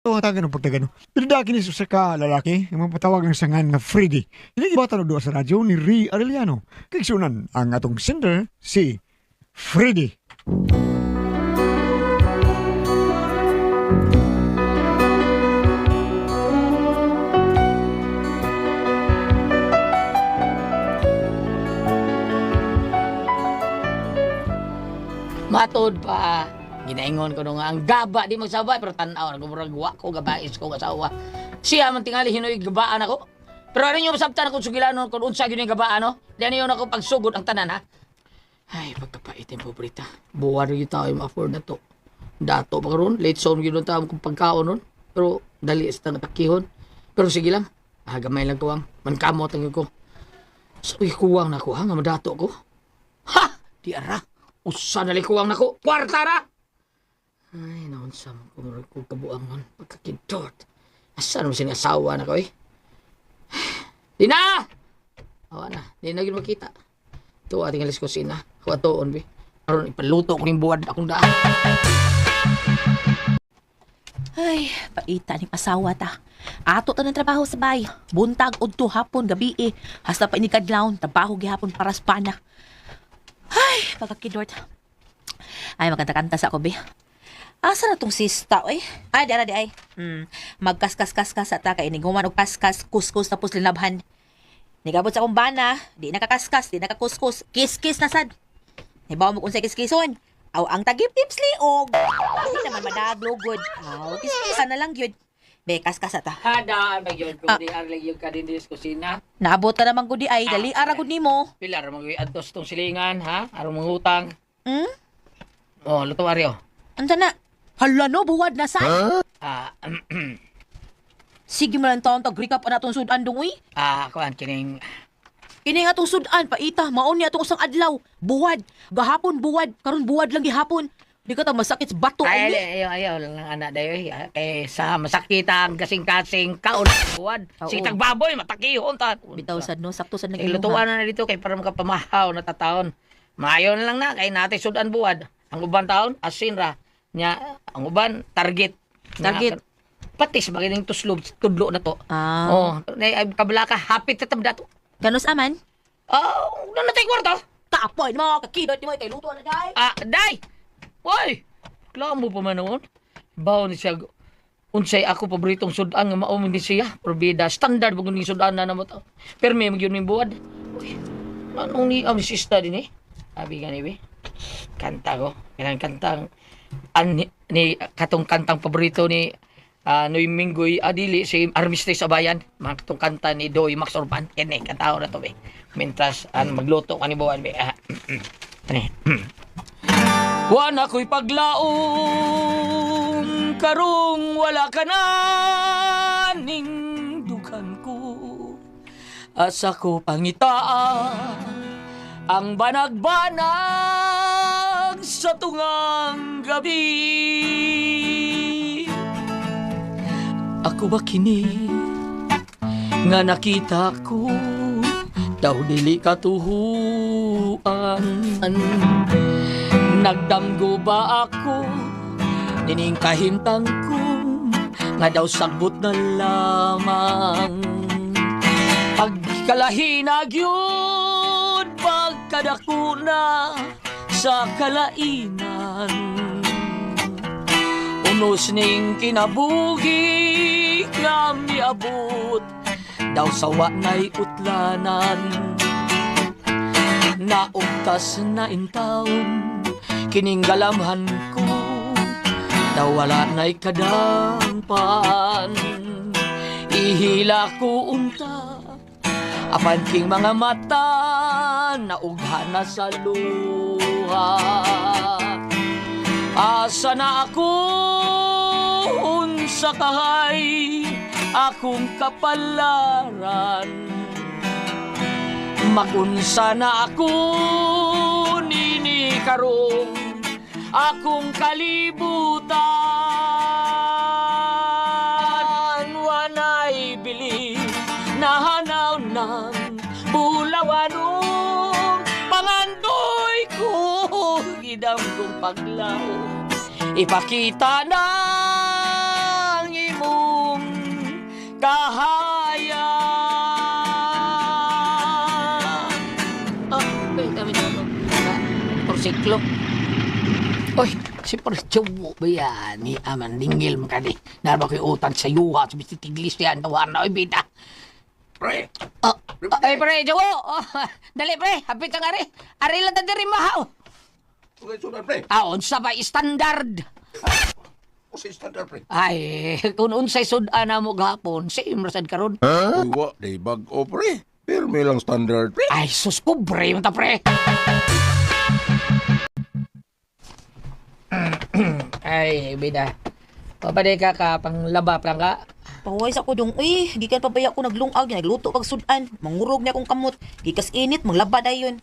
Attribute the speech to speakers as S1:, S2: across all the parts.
S1: Tawag ng pagtagano. Pinadaki ni sa ka lalaki, yung mapatawag ng sangan nga Freddy. Hindi ba tanong doon sa radyo ni Ri Arellano. Kagsunan ang atong sender, si Freddy.
S2: Matod pa. Ginaingon ko nung ang gaba di magsawa pero tanaw na kumurag wa ko gabais ko kasawa. Siya man tingali hinoy gabaan ako. Pero ano yung masabtan ako sugilanon kung unsa gyud yung gabaan no? Di ano yun ako pagsugod ang tanan ha. Ay, pagkapait yung pobrita. Buwan yung tao yung afford na to. Dato pa karon, late zone yun ang tao kung pagkaon nun. Pero dali sa natakihon. Pero sige lang, ah, gamay lang ko ang mankamot ang ko. Sabi kuwang na ko, ha, nga madato ko. Ha! Di ara. Usa na likuwang nako. Kwarta ra! Ay, naunsa man ko murag ko kabuangon. Pagkakidot. Asa naman siya asawa na ko eh. Di na! Awa na. Di na makita. Ito ating alis ko sina. Ako atoon be. Aron ipaluto ko ning buwad akong daan.
S3: Ay, paita ning asawa ta. Ato ta ng trabaho sa bay. Buntag udto hapon gabi eh. Hasta pa ini kadlawon trabaho gihapon para sa pana. Ay, pagkakidort. Ay, magkanta-kanta sa ako, be. Asa na tong sista, oy? Ay, di ara di ay. Hmm, magkaskas-kaskas ata kay iniguman og kaskas, kuskus tapos linabhan. Nigabot sa akong bana, di nakakaskas, di nakakuskus, kiss-kiss na sad. Hibaw mo kung sa kiskison. Aw, ang tagip tips liog. Hindi naman madaglogod. Aw, kiss-kiss na lang yun. Bekas kas ata.
S2: Hada, ba yun?
S3: Ah.
S2: Kung di arlag yung kadindis kusina.
S3: Naabot ka naman gudi ay, dali ara gud nimo.
S2: Pilar, mag-adtos tong silingan, ha? Arong mangutang.
S3: Hmm?
S2: Oh, luto Mario.
S3: Anta na. Hala no, buwad na sa.
S2: Ah,
S3: Sige mo lang taon tag recap na atong sudan dong uy.
S2: ah, kuan kining
S3: Kini nga atong sudan paita, maon ni atong usang adlaw. Buwad, gahapon buwad, karon buwad lang gihapon. Di ka ta masakit sa bato
S2: Ay,
S3: ay.
S2: ayaw, ayaw lang ang anak dayo. eh. Kay sa masakit ang kasing-kasing kaon. Buwan.
S3: Oo.
S2: Sige tagbaboy, matakihon ta.
S3: Bitaw sad no, sakto sad nang
S2: Ilutuan na na dito kay para makapamahaw na tataon. Maayon lang na kay natin sudan buwan. Ang uban taon, asin ra. Nya, ang uban, target.
S3: Target.
S2: Na- Patis, magining tuslob, tudlo na to.
S3: Ah,
S2: Oh, nay ay kabala ka, hapit tatab dato.
S3: ganos aman?
S2: Ah, uh, natay kwarta.
S3: Kapoy mo, kakidot mo, kay luto na day.
S2: Ah, day! Hoy! Klamo pa man noon. Bawo ni siya. Unsay ako paboritong sudan nga mauming ni siya. Probida. Standard mo ni sudan na naman to. Pero may magyun may buwad. Uy, anong ni ang sista din eh? Sabi nga ni Be. Kanta ko. Kailangan kantang an, ni, katong kantang paborito ni uh, Noy Minggoy Adili si Armistice sa Bayan. Mga katong kanta ni Doy Max Orban. Kene, kanta ko na to be. Mentras an magluto ka ni buwan be. Ah, Ani. Wan ako'y paglaong karong wala ka na ning dukan ko asa ko pangitaan ang banag-banag sa tungang gabi. Ako ba kini nga nakita ko daw dili katuhuan Nagdamgo ba ako Nining kahintang ko Nga daw sagbot na lamang? Pagkalahinag yun Pagkadakuna Sa kalainan. Unos ning kinabuhi Nga miabot Daw sawa na'y utlanan. Naugtas na intawon kining galamhan ko daw wala na'y kadampan ihila ko unta apan king mga mata naugha na sa luha. Asa na ako unsa kahay akong kapalaran. Magunsa na ako nini karong akong kalibutan ng bulawanong pangandoy ko gidamgong paglaw ipakita ng imong kahaya oh, ah, wait a minute porsiklo Oy, si Perchobo ba yan? Ni Amandingil mo ka di. Narabak yung utang sa yuha. Sabi si Tiglis yan. Tawaran na. Oy, bida.
S4: Pre,
S2: Oh, oh, ay, pre, Jowo. Oh, dali, pre. Hapit ang ari. Ari lang na diri mahaw.
S4: okay, sudan, pre.
S2: Ah, unsa ba standard?
S4: O si standard, pre.
S2: Ay, kung unsay sudan na mo gahapon, same rasad karon.
S4: Uy, wa, day bag o, pre. Pero may lang standard, pre.
S2: Ay, sus ko, pre, mata, pre. Ay, bida. Papaday ka ka, pang labap ka.
S3: Paway sa ko dong, uy, gikan pa baya ko naglungag, nagluto pag sudan. Mangurog niya akong kamot. Gikas init, manglaba dayon.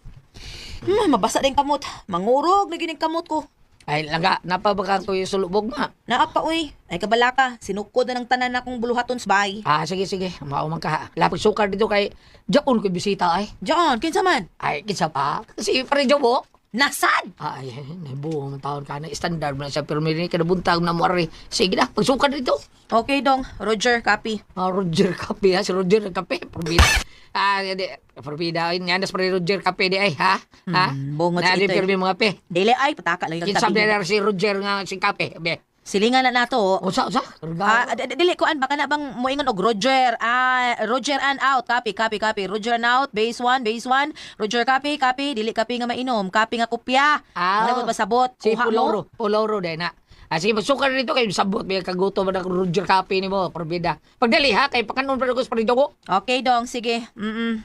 S3: Hmm, mabasa din kamot. Mangurog na gining kamot ko.
S2: Ay, langga, napabakan ko yung sulubog nga.
S3: Naapa, uy. Ay kabalaka, sinukod na ng tanan akong buluhaton sa bahay.
S2: Ah, sige, sige. Maumang ka. ha. Lapag sukar dito kay Jaon ko bisita ay.
S3: Diyan, kinsa man?
S2: Ay, kinsa pa? Kasi pare Jawo.
S3: Nasad!
S2: Ay, nabuo ang taon ka na. Standard mo na siya. Pero may ka nabuntag na mo ari. Sige na, pagsukar dito.
S3: Okay dong, Roger, copy.
S2: Ah, Roger Kape ha. Si Roger Kape. Probida. Ah, di. Probida. Ay, nyanas pa rin Roger Kape di ay, ha? Ha?
S3: Hmm, bungot sa ito, eh.
S2: may mga pe.
S3: Dili ay, pataka lang yung
S2: Kinsa
S3: tabi.
S2: na si Roger nga si Kape. Be.
S3: Silingan na nato. oh.
S2: Usa, usa.
S3: Ah, d- d- dili ko an baka na bang moingon og Roger. Ah, Roger and out. Copy, copy, copy. Roger and out. Base 1, base 1. Roger copy, copy. Dili copy nga mainom. Copy nga kopya.
S2: Ah.
S3: Mo pasabot.
S2: Si
S3: Kuha mo.
S2: Puloro. Puloro din na. Ah, sige, magsukar dito kayo sabot. May kaguto ba na Roger Kape ni mo. Probida. Pagdali ha, kay pakanon pa rin ko sa Jawo.
S3: Okay dong, sige. Mm.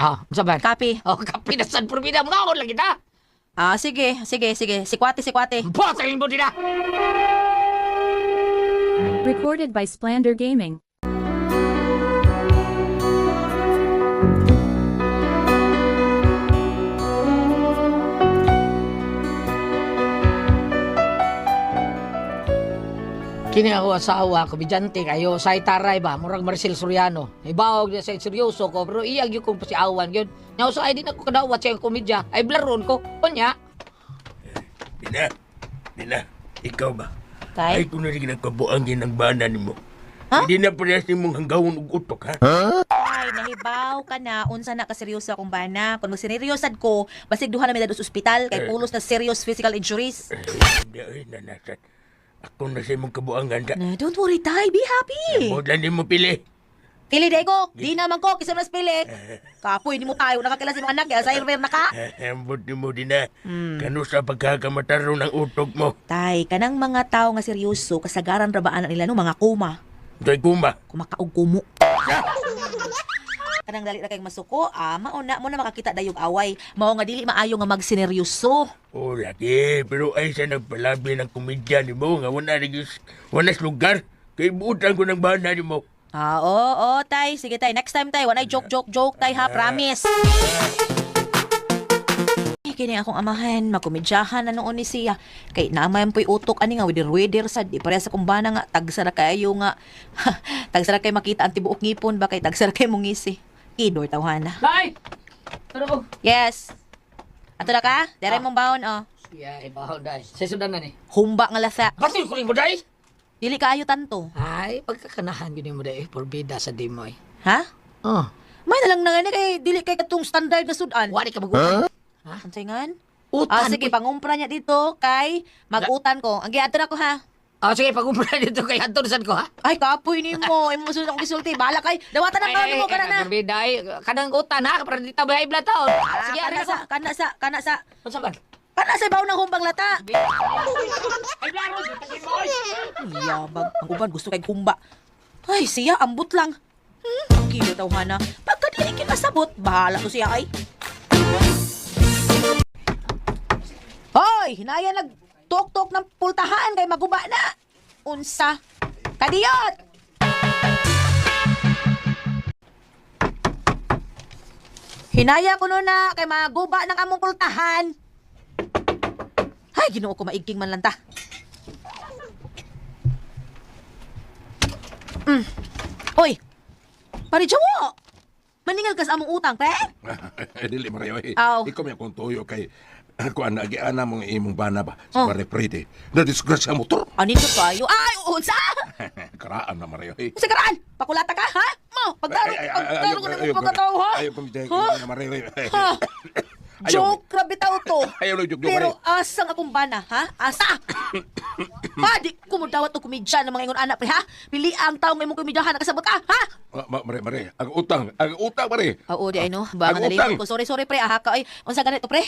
S2: Ah, saban.
S3: Copy.
S2: Oh, kape na san Probida. Mga ako lang kita.
S3: Ah, sige, sige, sige. Sikwate, sikwate.
S2: Botayin mo din na.
S5: Recorded by Splander Gaming.
S2: Kini ako asawa, komedyante kayo, sa itaray ba, murag Marcel Soriano. Ibawag niya sa seryoso ko, pero iyag yung kung pasiawan yun. Nga sa ay din ako kadawat sa yung komedya, ay blaron ko. Kunya,
S4: Dina, Dina, ikaw ba?
S3: Tay?
S4: Ay, kung narinig nagkabuangin ng bana ni mo.
S3: Ha?
S4: Hindi na parehas ni mong hanggawon og utok, ha?
S3: Ay, nahibaw ka na. Unsa na ka seryoso akong bana. Kung magsineryosad ko, basig duha na may dados ospital kay pulos na serious physical injuries.
S4: Eh, Hindi, ay, nanasat. Ako na sa imong kabuangan ka.
S3: Na, don't worry, Tay. Be happy.
S4: Mudlan ni mo pili.
S3: Pili day ko. Di naman ko. Kisa mas pili. Kapoy, di mo tayo. Nakakila si mga anak. Kaya sa server na ka.
S4: Ambot ni mo din na. Kano sa pagkakamataro ng utok mo.
S3: Tay, kanang mga tao nga seryoso, kasagaran rabaan nila no, mga kuma.
S4: Doy kumba.
S3: Kumakaog kumo. Kanang dali na kayong masuko, ah, mauna mo na makakita dayog away. Mao nga dili maayo nga magsineryoso.
S4: O, laki. Pero ay sa nagpalabi ng komedya ni mo nga wala rin wala sa lugar. Kay buutan ko ng bana ni mo.
S3: Ah, oo, oo, tay. Sige, tay. Next time, tay. Wanay joke, joke, joke, tay, ha? Promise. Eh, Kini akong amahan, makumidyahan na noon ni siya. Kay naman po'y utok ani nga, widir-widir sad. Di pareha sa kumbana nga, tagsara kayo nga. tagsara kay makita ang tibuok ngipon ba, kay tagsara kay mungisi. Kidor tawhana.
S2: Nay! Ko?
S3: Yes. Ato na ka? Dere mong baon, oh.
S2: Yeah, ibahaw dahil. Sa sudan na ni.
S3: Humba nga lasa.
S2: Batil ko rin mo dahil.
S3: Dili kaayo tanto.
S2: Ay, pagkakanahan yun mo dahil. Porbida sa dimoy.
S3: Ha?
S2: Oh.
S3: May na lang na nga ni kay dili kay katong standard na sudan.
S2: Wari ka mag-utan.
S3: Ansay ngan?
S2: Utan.
S3: Ah, sige, pangumpra niya dito kay magutan ko. Ang giato na ko ha.
S2: Ah, sige, pag-umpra dito kay Anton saan ko, ha?
S3: Ay, kapoy ni mo. Ay, mo akong gisulti. Bahala kay. Dawatan ang taon mo, kana na.
S2: Ay, kanang utan, ha? Para di tabay ibla taon.
S3: Ah,
S2: Sige, ari
S3: sa... kana sa, kana sa.
S2: Ano sa?
S3: Kana sa baw ng humbang lata.
S2: Ay, blaro, tagin mo, oy.
S3: Yabag. Ang uban gusto kay kumba. Ay, siya, ambot lang. Hmm, kilo tawhana. Pagka dili kinasabot, bahala to siya ay. Hoy, hinaya nag tok-tok ng pultahan kay maguba na. Unsa? Kadiyot! Hinaya ko nun na kay maguba ng among pultahan. Ay, ginoo ko maigking man lang ta. Mm. Oy! Pari Jawo! Maningal ka sa among utang, pre?
S4: Dili Mario. Eh.
S3: Aw.
S4: Ikaw may akong tuyo kay kuan na giana mong imong bana ba
S3: Oh.
S4: sa pare prete. Na disgrasya motor.
S3: Anin ko kayo? Ay, unsa?
S4: Karaan na Mario. Eh.
S3: Sa karaan! Pakulata ka, ha? Mo, pagdaro,
S4: Ay, ay, ay,
S3: pagdaro ko
S4: ayaw-
S3: na
S4: ayaw
S3: mo ha?
S4: Ayaw ko mitay
S3: Ha?
S4: na Mario. eh.
S3: Ha?
S6: Ayaw.
S3: Joke, grabe tao to.
S6: Ayaw lang joke-joke,
S3: Pero asang akong bana, ha? Asa? ha, di ko mo dawat o kumidya ng mga ingon anak, pre, ha? Pili ang taong may mong kumidyahan, nakasabot ka, ha?
S6: Ma, ma, mare, mare. Ang utang. Ang utang, mare.
S3: Oo, di ay no. Ba,
S6: Ang utang.
S3: ko. Sorry, sorry, pre. Aha ka, ay. Unsa ganito, pre?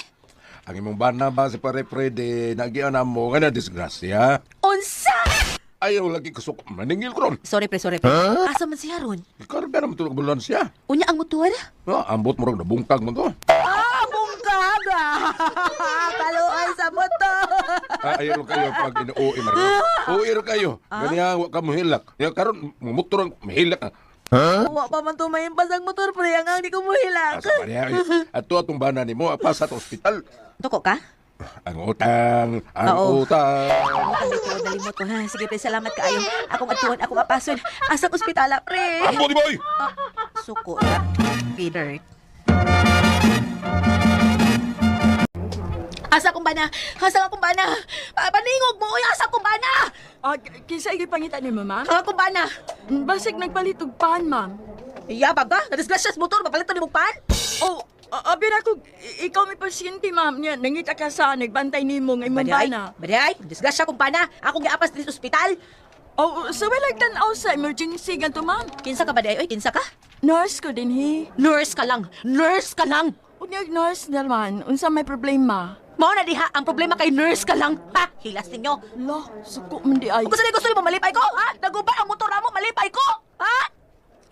S6: Ang imong bana ba si pare Freddy, nagiyan na mo nga na disgrasya.
S3: Unsa?
S6: Ayaw lagi kusok. Maningil ko ron.
S3: Sorry, pre, sorry, pre. Asa man siya ron?
S6: Karga naman tulog bulan siya.
S3: Unya ang motor?
S6: No, ambot mo rin nabungkag mo to.
S3: Ah, bungkaga! Kaluan sa motor!
S6: Ah, ayaw kayo pag ina-uwi, mare. Uwi rin kayo. Ganyan, wa ka mahilak. Yan, karon, mumotor ang mahilak.
S3: Wa pa man tumayimpas ang motor, pre. Ang ang di ko muhilak.
S6: Asa Maria, ato atong bana ni mo, apas sa ospital.
S3: Tuko ka?
S6: Ang utang, ang
S3: Oo.
S6: utang.
S3: Ang dito, dalimot ko, ha? Sige, pre, salamat kaayo. Akong atuan, akong apason. Asang ospitala, pre.
S6: Ambo di boy!
S3: Ah, suko na. Peter. Asa akong bana? Asa akong bana? Ah, paningog mo, uy, asa akong bana?
S7: Ah, kinsa igi pangita ni mo, ma'am?
S3: Ang akong bana?
S7: Basig nagpalit og pan, ma'am.
S3: Yabag ka? Nadisgrasya sa motor, mapalitan ni mong pan?
S7: Oh, uh, abi na ko, ikaw may pasyente, ma'am. Niya, nangita ka sa nagbantay ni mo ng imong bana.
S3: baday, disgrasya kong pana. Akong giapas dito sa ospital.
S7: Oh, so wala tanaw sa emergency ganito, ma'am.
S3: Kinsa ka baday? Oy, kinsa ka?
S7: Nurse ko din, he.
S3: Nurse ka lang. Nurse ka lang.
S7: Unyag nurse naman, unsa may problema?
S3: Mao na diha, ang problema kay nurse ka lang. Ha? Hilas ninyo.
S7: Lo, suko man di ay.
S3: Kung saan gusto mo malipay ko, ha? Nagubay ang motor mo, malipay ko, ha?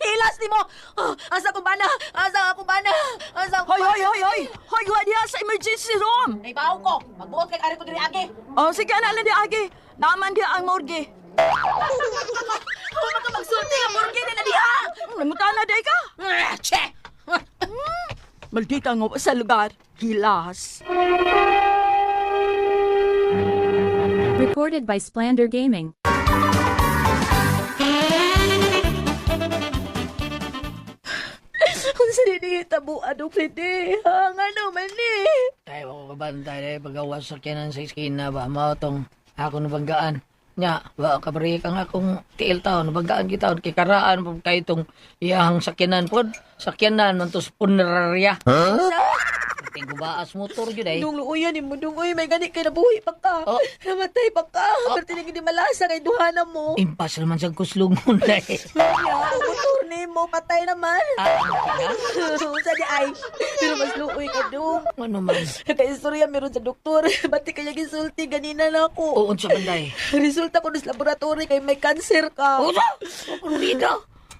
S3: Hilas ni mo! Oh, asa ko bana? Asa ako bana? Asa ko
S7: Hoy, hoy, hoy, hoy! Hoy, wa diha sa emergency room!
S3: Naibaw ko! Magbuot kay kari ko diri agi!
S7: Oh, sige na lang di agi. Naman diha ang morgue.
S3: Huwag ka magsulti ang morgue na diha!
S7: Namutana day ka?
S3: Che!
S7: Maldita nga sa lugar. Gilas.
S5: Recorded by Splander Gaming.
S3: Kung saan hindi tabuan o pwede, ha? Nga naman eh!
S2: Tayo ako kabantay dahil pagawas sa kyanan sa iskina ba. Mao tong ako nabanggaan. Nya, wa kabari kang akong tiil taon. Nabanggaan kita. Kay karaan po kayo itong iyahang sakyanan po. Sakyanan man to sa Tigubaas motor yun ay.
S3: Dung luuyan ni mo, dung uy, may ganit kay nabuhi pa ka.
S2: Oh.
S3: Namatay pa ka. Pero tinigin di malasa kay duhana mo.
S2: Impas naman sa kuslungon.
S3: Ya, ang motor ni mo, patay naman.
S2: Ah,
S3: Sa di ay. Pero mas luuy ka dung.
S2: ano man.
S3: Kaya istorya meron sa doktor. Bati kaya gisulti ganina na ako.
S2: Uon sa banday.
S3: Resulta ko sa laboratory kay may cancer ka.
S2: Usa! Kurida!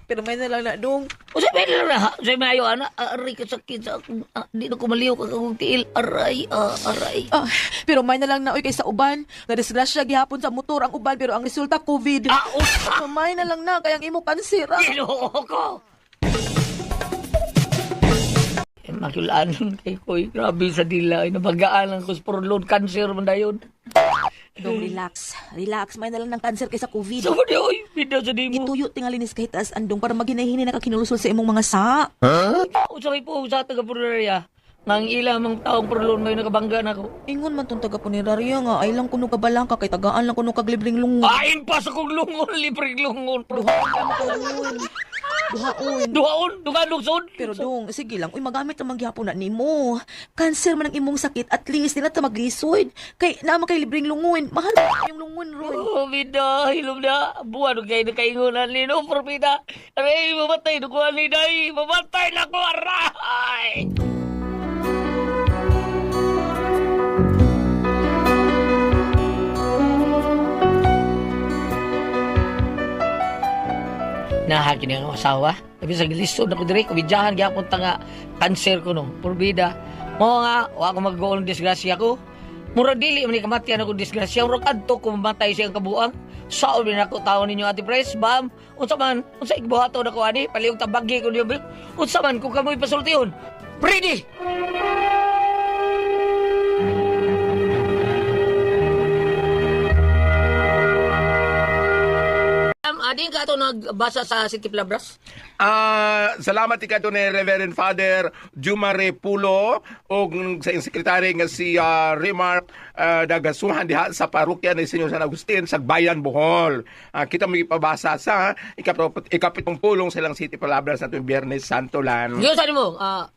S3: Pero may nalang na dung.
S2: Usa may nila na ha? Usa may ayo ana. Aray ka sakit sa akong... ah, Di na kumaliw ka kong tiil. Aray, ah, aray.
S3: Ah, pero may nalang na oy kay sa uban. Na disgrasya gihapon sa motor ang uban pero ang resulta COVID.
S2: Ah, usa!
S3: May na lang na kaya ang imo cancer. Ah.
S2: Ginoo ko! Eh, kay Koy. Grabe sa dila. Nabagaan lang ko sa porlon. Cancer man dayon.
S3: Dung relax. Relax. May nalang ng cancer kay sa COVID.
S2: Sa di oy. Bida sa di mo.
S3: Ituyo tingali kahit as andong para maginahini na kakinulusol sa imong mga sa.
S2: Usa may po sa taga Puraya. Nang ila mang taong porlon may nakabangga na ko.
S3: Ingon man tong taga punerarya nga ay lang kuno kabalang ka kay tagaan lang kuno kaglibreng lungon.
S2: Ain pa sa kong lungon. Libreng lungon.
S3: Duhaon ka. Duhaon.
S2: Duhaon. Duga lugsod.
S3: Pero dong, sige lang, uy, magamit ang magyapon na nimo. Cancer man ang imong sakit, at least, di na ta maglisod. Kay, naman kay libreng lungun. Mahal pa yung lungun, Ron.
S2: Oh, bida, hilom na. Buwan, kayo na kaingunan ni no, Propida. Aray, mamatay, dukuhan ni Day. Mamatay na ko, aray! Nahagi niya ang asawa. Sabi sa gilisod ako diri, kabidyahan, gyapon ta nga cancer ko no, purbida. Mo nga, wa ko mag-goal disgrasya ko. Mura dili man kamatian ako disgrasya, mura kadto ko mamatay siyang kabuang. Sao din ako tao ninyo ati pres, bam. Unsa man, unsa igbuhato na ko ani, palihog tabagi ko niyo. Unsa man kung kamoy pasultihon. Ready! Ading ka to nagbasa sa City Plabras?
S6: Ah, salamat ikato ni Reverend Father Jumare Pulo o sa sekretary nga si ah, Remark ah, Dagasuhan diha sa parokya ni Senyor San Agustin sa Bayan Bohol. Ah, kita mo ipabasa sa ikapit ikapitong pulong silang City Palabras sa tuwing Biyernes Santo lan.
S2: Ngayon saan mo, ah,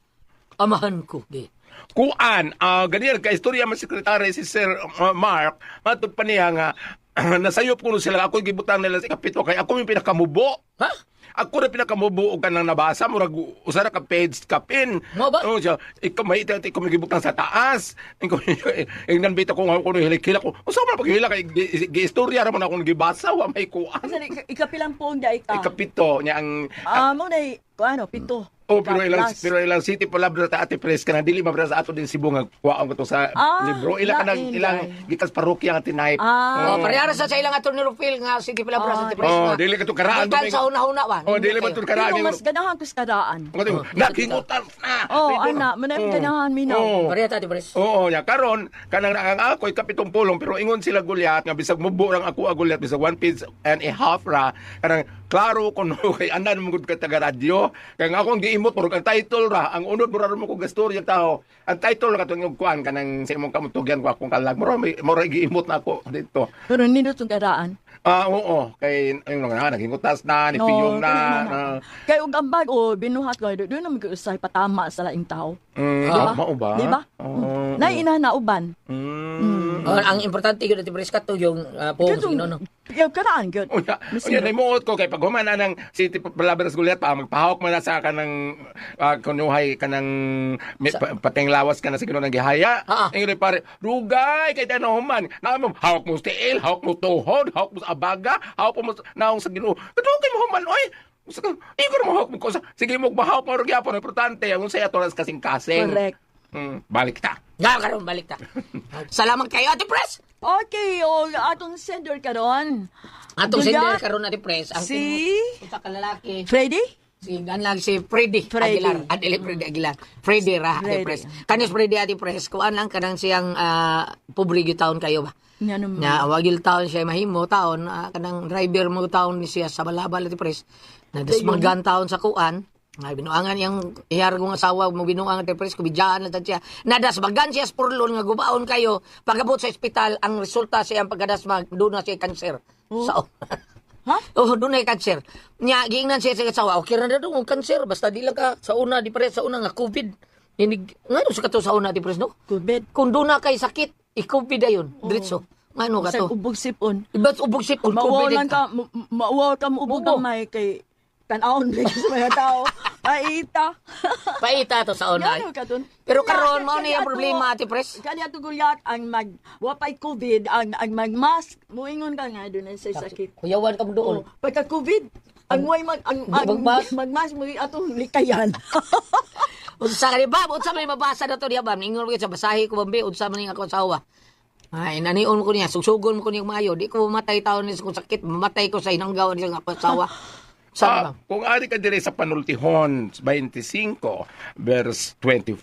S2: amahan ko, di.
S6: kuan ah ganyan ka istorya man sekretary si Sir uh, Mark matud pa niya nga nasayop ko no sila ako gibutang nila sa kapito kay ako yung pinakamubo
S2: Ha?
S6: ako na pinakamubo og kanang nabasa murag usara ka page kapin
S2: Mo ba?
S6: oh siya ikaw may ito ikaw may gibutang sa taas ikaw ingnan bita ko nga ko hilik-hila ko usa man paghila kay gi- gi- istorya ra man ako gibasa wa may kuan
S7: ikapilang pong day ka?
S6: ikapito niya ang
S7: Ah, mo na ano, pito.
S6: Oh, pero ilang
S7: Plus.
S6: pero ilang city palabra ta ate pres kana dili mabra sa ato din Cebu nga kuwaon ko to sa
S7: Ah,
S6: libro. Ila kanang ilang gikas parokya nga tinayp.
S7: Ah.
S2: Oh, parehara sa sa ilang attorney Rufil nga sige pala bra sa
S7: Ah,
S2: tipres.
S6: Oh,
S2: nga.
S6: dili ka to karaan
S2: Ikan
S6: to,
S2: sa una-una ba?
S6: Oh, dili ba to karaan
S7: mas ganahan ko sa kadaan.
S6: Ngayon, nakingutan na.
S7: Oh, ana, manay ganahan minaw.
S6: Oh.
S2: Pareha ta tipres.
S6: Oo, ya karon kanang ang ako kapitong pulong pero ingon sila gulyat nga bisag mubo lang ako ang gulyat bisag one page and a half ra kanang klaro kuno kay anan mo gud ka taga radyo kay nga akong pero ang title ra ang unod mo ra mo ko gastorya tao ang title ra katong kuan kanang sa imong kamutugyan ko akong kalag mo mo ra giimot na ako dito
S7: Pero nindot yung kadaan.
S6: ah oo kay ayun nga nagingutas na ni piyong na, na
S7: Kay ug ambag o binuhat ko doon naman ko usay patama sa laing tao.
S6: mm,
S7: Di ba?
S6: mao ba
S7: Di ba?
S6: Oo.
S7: Na ina na uban.
S6: Mm.
S2: Oh, ang importante gyud tipres ka to yung uh, po
S7: Kaya
S2: no no.
S7: Yung kadaan gyud.
S6: Unya, unya
S7: sino?
S6: namuot ko kay pag humana ng City Palabras Gulyat pa magpahawak man na sa kanang uh, kunuhay kanang may, pa, pateng lawas ka na sa kinunang gihaya. Ingre pare, rugay kay tanong human. Na mo hawak mo stiil, hawak mo tuhod, hawak mo sa abaga, hawak mo sa- naong sa Ginoo. Kadugay mo human oy. Ikaw na mahawak mo ko sa, sige mo mahawak mo rin yapon, importante, ang unsaya to kasing-kasing.
S7: Correct.
S6: Hmm, balik ta.
S2: Nga karon balik ta. Salamat kayo Ate Pres.
S7: Okay, o atong sender karon.
S2: Atong sender karon Ate Pres ang
S7: Si
S2: usa ka lalaki.
S7: Freddy?
S2: Si gan lang si Freddy,
S7: Freddy.
S2: Aguilar. Adele Freddy Aguilar. Freddy ra
S7: Freddy.
S2: Pres. Kanis Freddy Ate Pres kuan lang kanang siyang uh, pobre gyud taon kayo ba.
S7: Nga naman.
S2: Nya wagil taon siya mahimo taon ah, kanang driver mo taon ni siya sa balabal Ate Pres. Nadasmagan taon sa kuan. Ay, binuangan yung ihar kong asawa mo binuangan Ate Pres kubidyaan na siya. Nadasmagan siya sa purlon nga gubaon kayo. Pagabot sa ospital ang resulta siya ang pagkadasmag doon na siya kanser. Sa
S7: Ha?
S2: Oh, doon ay cancer. Nya giingnan siya sa kasawa. Okay ra na doon ang cancer basta di lang ka sa una di pare sa una nga COVID. Inig ngano sa kato sa una di pare no?
S7: COVID.
S2: Kung doon na kay sakit, i-COVID ayon. Diretso. Ngano ka
S7: Sa
S2: to?
S7: ubog sipon.
S2: Iba't ubog sip kung
S7: Mauwaw
S2: COVID
S7: lang ka, mauwaw ka mo ubog
S2: Oo.
S7: gamay kay tanawon bigay sa mga tao. Paita.
S2: Paita to sa.
S7: Ngano ka dun?
S2: Pero karon mao niya
S7: ato-
S2: problema ati pres.
S7: Kanya to gulyat ang mag wapay COVID ang ang magmask moingon ka nga doon sa sakit.
S2: Kuyawan ka mo doon.
S7: Oh, pagka COVID ang way mag ang, ang
S2: Magmask?
S7: magmask mo atong likayan.
S2: Unsa ka ni ba? Unsa man mabasa na to diya ba? Ningon ko sa basahi ko bambi unsa man ako asawa. Ay, nanion ko niya, sugsugon mo ko niya maayo. Di ko mamatay taon ni kung sakit, mamatay ko sa hinanggaw ni sa asawa. Sa
S6: Ah, kung ari ka dire sa panultihon 25 verse 24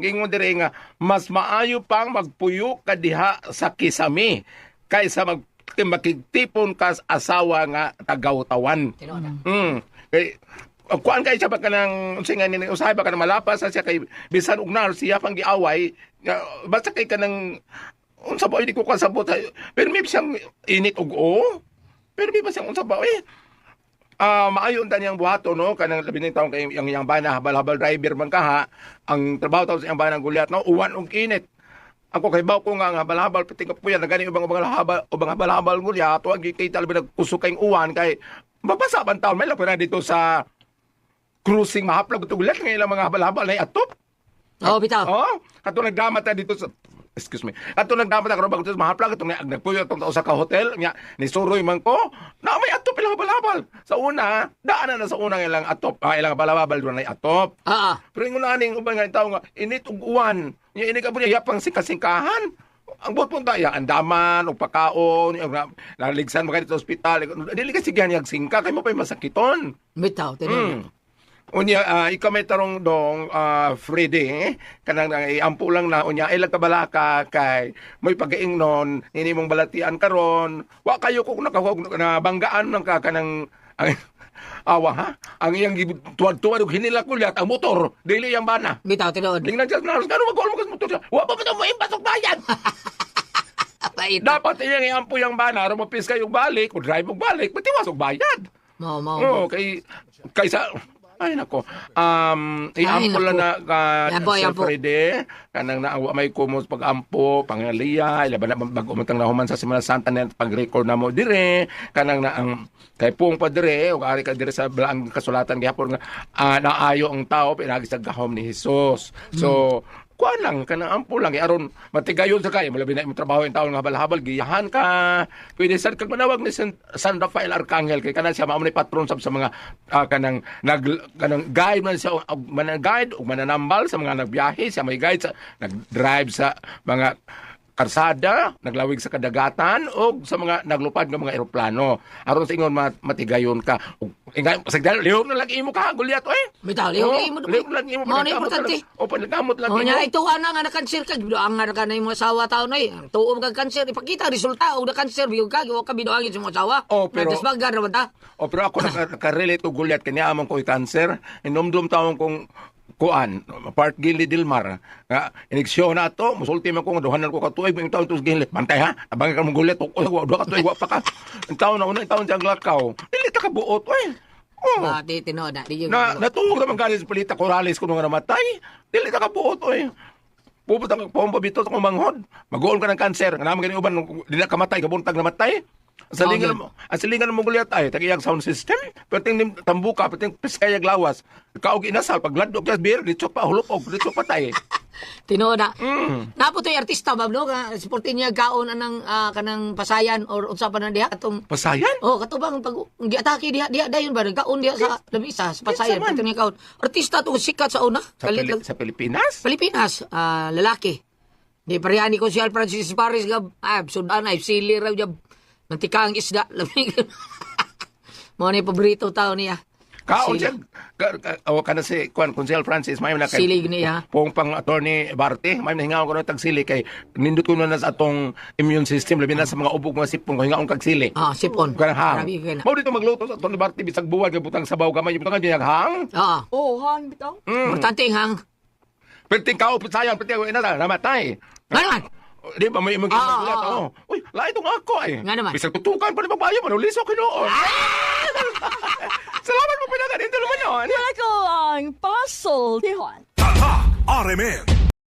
S6: gingon dire nga mas maayo pang magpuyo ka diha sa kisami kaysa mag makigtipon ka sa asawa nga tagaw-tawan. Mm. Kay kuan kay siya ba kanang unsay nga ni usahay ba kanang malapas sa siya kay bisan og nar siya pang giaway basta kay kanang unsa ba hindi ko kasabot pero may siyang init og o pero may ba siyang unsa ba eh Ah, maayo unta niyang buhato no kanang labi ng taong kay yang yang bana habal-habal driver man ka ha. Ang trabaho taw sa yang bana gulyat no uwan og init. Ako kay baw ko nga nga habal-habal pati ka puyan nagani ubang ubang habal ubang habal-habal gulyat tuwa gi kay talabi nagkusok kay uwan kay mabasa man taon may lang na dito sa cruising mahaplag ito gulyat nga ilang mga habal-habal na atop.
S2: Oh, bitaw.
S6: Oh, kato nagdamat na dito sa excuse me. Kato nagdamat ako bago sa mahaplag itong nagpuyo itong sa ka hotel nya ni suroy man ko. Na ilang habal-habal. Sa una, daanan na sa una nga ilang atop, ah, ilang habal-habal doon na atop.
S2: Ah, ah.
S6: Pero yung naning ubang nga tao nga init ug uwan. Nya ini ka po niya yapang singkasingkahan. Ang buot punta ya andaman og pakaon, yung na- naligsan mo ka dito sa ospital. Dili ka sigahan yag singka kay mo pa masakiton.
S2: Bitaw, tinuod.
S6: Mm. Unya, uh, ikaw may tarong dong, uh, Freddy, eh? kanang uh, ampo lang na, unya, ilang kabalaka kay, may pagaing non, hindi mong balatian karon wa kayo ko nakahog na banggaan ng ka kanang, ang, awa ha, ang iyang tuwad-tuwad, ug hinila kulyat, ang motor, dili yung bana.
S2: Bitaw, tinuod.
S6: Tingnan siya, naros, gano'n mag-uol mo kas motor wa pa mo imbasok bayan.
S2: Paita.
S6: Dapat iyang ampo yung bana, rumapis kayo balik, o drive mo balik, matiwas og bayad.
S2: Mo, mo.
S6: Oo, kay kaysa Ay nako. Um iampo lang na ka
S2: yampo.
S6: Freddy kanang naawa may kumos pag-ampo, pangaliya, ilaban na mag-umutang na human sa Semana Santa na pag-record na mo dire kanang na ang kay pung pa dire ug ari ka dire sa balang kasulatan gihapon nga ah, naayo ang tao pinagi sa gahom ni Hesus. So kuan lang kanang ampo lang. Aron matigayon sa kay malabi na imong trabaho yung taon nga habal-habal giyahan ka. Pwede sad kag manawag ni San, Rafael Arcangel kay kanan siya mao ni patron sab sa mga ah, kanang nag kanang guide man siya og manang guide ug mananambal sa mga nagbiyahe. Siya may guide sa nag-drive sa mga karsada, naglawig sa kadagatan o sa mga naglupad ng mga eroplano. Aron sa ingon mat- matigayon ka. Ingay sagdal lihok na lagi imo ka gulyat oy.
S2: Bitaw, lihok
S6: Oo,
S2: lagi mo.
S6: lihok lang imo.
S2: Na
S6: pagkakamot
S2: importante.
S6: O panagamot lang
S2: O
S6: imo.
S2: nya ito ana nga na-cancer ka, gido ang nga ka na imong asawa taon ay. Tuom kag cancer, ipakita resulta og na cancer biyog ka, wa ka bidoangin sa imong asawa.
S6: Oh, pero-
S2: Nagdasbagan naman ta.
S6: O pero ako naka- nakarelate ko gulyat kanya amang ko'y cancer. Inumdum taon kong kuan part gili Dilmar nga iniksyon na to musulti man ko nga duhanan ko katuig mo taon tus gili bantay ha? Abang ka mong gulyat o o duha ka tuig wa pa ka. Ang taon na una taon siyang lakaw. Dili ta ka buot oy. Oh.
S2: Ah, di tinood na, di
S6: na natuog naman galing sa palita Corales ko nung namatay. Dili ta ka buot oy. Pupunta ka pompa bito sa manghod. Mag-uon ka ng kanser. Nga naman ganyan uban, di na kamatay, kabuntag namatay. Ang salingan
S2: Okay.
S6: mo, ang salingan mo gulyat ay, tagiyag sound system, pating nim tambuka, pating piskayag lawas. Kaog inasal, pag ladok kas beer, dito pa hulog og, dito patay.
S2: Tinood na.
S6: Mm.
S2: Napo to artista ba no nga sportin niya kaon anang ah, kanang pasayan or unsa pa na diha atong
S6: Pasayan?
S2: Oh, katubang pag giatake diha diha dayon ba kaon diha sa lamisa sa pasayan pati niya kaon. Artista to sikat sa una.
S6: Sa,
S2: Kalit
S6: Pili- sa Pilipinas?
S2: Pilipinas, ah, lalaki. Di parehani ko si Al Francis Paris gab ah, sudan ay sili raw jab. Mantika ang isda. Lamig. Mo ni paborito tao niya.
S6: Kaon siya, ka, ka, o kana si Kwan, Consel Francis, may na kay,
S2: Silig niya.
S6: pong pang attorney Barte, may nahingaon ko na tagsili kay nindot ko na sa atong immune system, labi na sa mga ubog mga sipon ko, hingaon kag sili.
S2: Ah, sipon.
S6: Kanang hang.
S2: Ka na.
S6: Mao dito magluto sa Tony Barte bisag buwan kay butang sabaw kamay butang kaniyang hang.
S2: Oo.
S7: Oh, hang bitaw.
S6: Mm.
S2: Importante ang hang.
S6: Perting kao sayan perting ina na namatay.
S2: Naman.
S6: Di ba may mga
S2: Ah,
S6: gulat
S2: ah,
S6: oh. Uy, lain tong ako ay.
S2: Nga naman.
S6: Bisag tutukan pa ni babayo man uliso kinoon. Salamat mo pinagan dito naman yun.
S7: Wala ko ang puzzle, Tihon.
S8: Tatak RMN